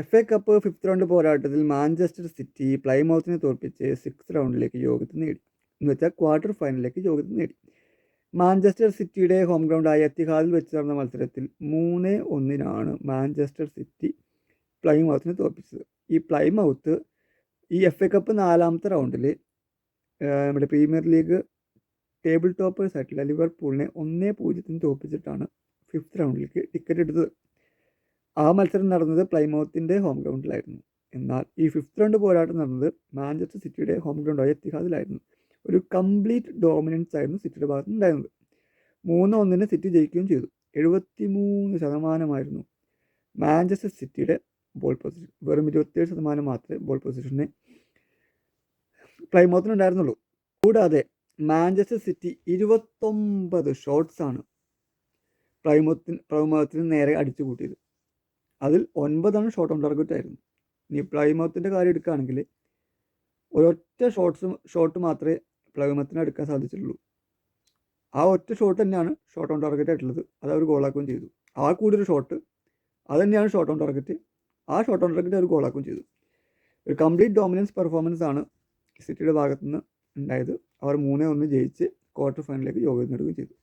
F A cup fifth round പോരാട്ടത്തിൽ Manchester City പ്ലൈമൗത്തിനെ തോൽപ്പിച്ച് സിക്സ് റൗണ്ടിലേക്ക് യോഗ്യത നേടി. എന്ന് വെച്ചാൽ ക്വാർട്ടർ ഫൈനലിലേക്ക് യോഗ്യത നേടി. മാഞ്ചസ്റ്റർ സിറ്റിയുടെ ഹോം ഗ്രൗണ്ടായ എത്തിഹാദിൽ വെച്ച് നടന്ന മത്സരത്തിൽ മൂന്ന് ഒന്നിനാണ് മാഞ്ചസ്റ്റർ സിറ്റി പ്ലൈമൗത്തിനെ തോൽപ്പിച്ചത്. ഈ പ്ലൈമൗത്ത് ഈ എഫ് എ കപ്പ് നാലാമത്തെ റൗണ്ടിൽ നമ്മുടെ പ്രീമിയർ ലീഗ് ടേബിൾ ടോപ്പേഴ്സ് ആയിട്ടുള്ള ലിവർപൂളിനെ ഒന്നേ പൂജ്യത്തിന് തോൽപ്പിച്ചിട്ടാണ് ഫിഫ്ത്ത് റൗണ്ടിലേക്ക് ടിക്കറ്റ് എടുത്തത്. ആ മത്സരം നടന്നത് പ്ലൈമൗത്തിന്റെ ഹോം ഗ്രൗണ്ടിലായിരുന്നു എന്നാൽ ഈ ഫിഫ്ത്ത് റൗണ്ട് പോരാട്ടം നടന്നത് മാഞ്ചസ്റ്റർ സിറ്റിയുടെ ഹോം ഗ്രൗണ്ടായ എത്തിഹാദിലായിരുന്നു. ഒരു കംപ്ലീറ്റ് ഡോമിനൻസ് ആയിരുന്നു സിറ്റിയുടെ ഭാഗത്ത് ഉണ്ടായിരുന്നത് മൂന്ന് ഒന്നിന് സിറ്റി ജയിക്കുകയും ചെയ്തു. എഴുപത്തി മൂന്ന് ശതമാനമായിരുന്നു മാഞ്ചസ്റ്റർ സിറ്റിയുടെ ബോൾ പൊസിഷൻ വെറും ഇരുപത്തിയേഴ് ശതമാനം മാത്രമേ ബോൾ പൊസിഷനെ പ്ലൈമൗത്തിന് ഉണ്ടായിരുന്നുള്ളൂ കൂടാതെ മാഞ്ചസ്റ്റർ സിറ്റി ഇരുപത്തൊമ്പത് ഷോട്ട്സാണ് പ്ലൈമൗത്തിന് പ്ലൈമൗത്തിന് നേരെ അടിച്ചു കൂട്ടിയത് അതിൽ ഒൻപതാണ് ഷോട്ട് ഓൺ ടാർഗറ്റ് ആയിരുന്നു. ഇനി പ്ലൈമൗത്തിന്റെ കാര്യം എടുക്കുകയാണെങ്കിൽ ഒരൊറ്റ ഷോട്ട്സ് ഷോട്ട് മാത്രമേ പ്ലൈമത്തിന് എടുക്കാൻ സാധിച്ചിട്ടുള്ളൂ. ആ ഒറ്റ ഷോട്ട് തന്നെയാണ് ഷോട്ട് ഓൺ ടാർഗറ്റ് ആയിട്ടുള്ളത്. അത് അവർ ഗോളാക്കുകയും ചെയ്തു. ആ കൂടി ഒരു ഷോട്ട് അത് തന്നെയാണ് ഷോട്ട് ഓൺ ടാർഗറ്റ് ആ ഷോട്ട് ഓൺ ടാർഗറ്റ് അവർ ഗോളാക്കുകയും ചെയ്തു. ഒരു കംപ്ലീറ്റ് ഡോമിനൻസ് പെർഫോമൻസ് ആണ് സിറ്റിയുടെ ഭാഗത്തുനിന്ന് ഉണ്ടായത്. അവർ മൂന്നേ ഒന്ന് ജയിച്ച് ക്വാർട്ടർ ഫൈനലിലേക്ക് യോഗ്യത നേടുകയും ചെയ്തു.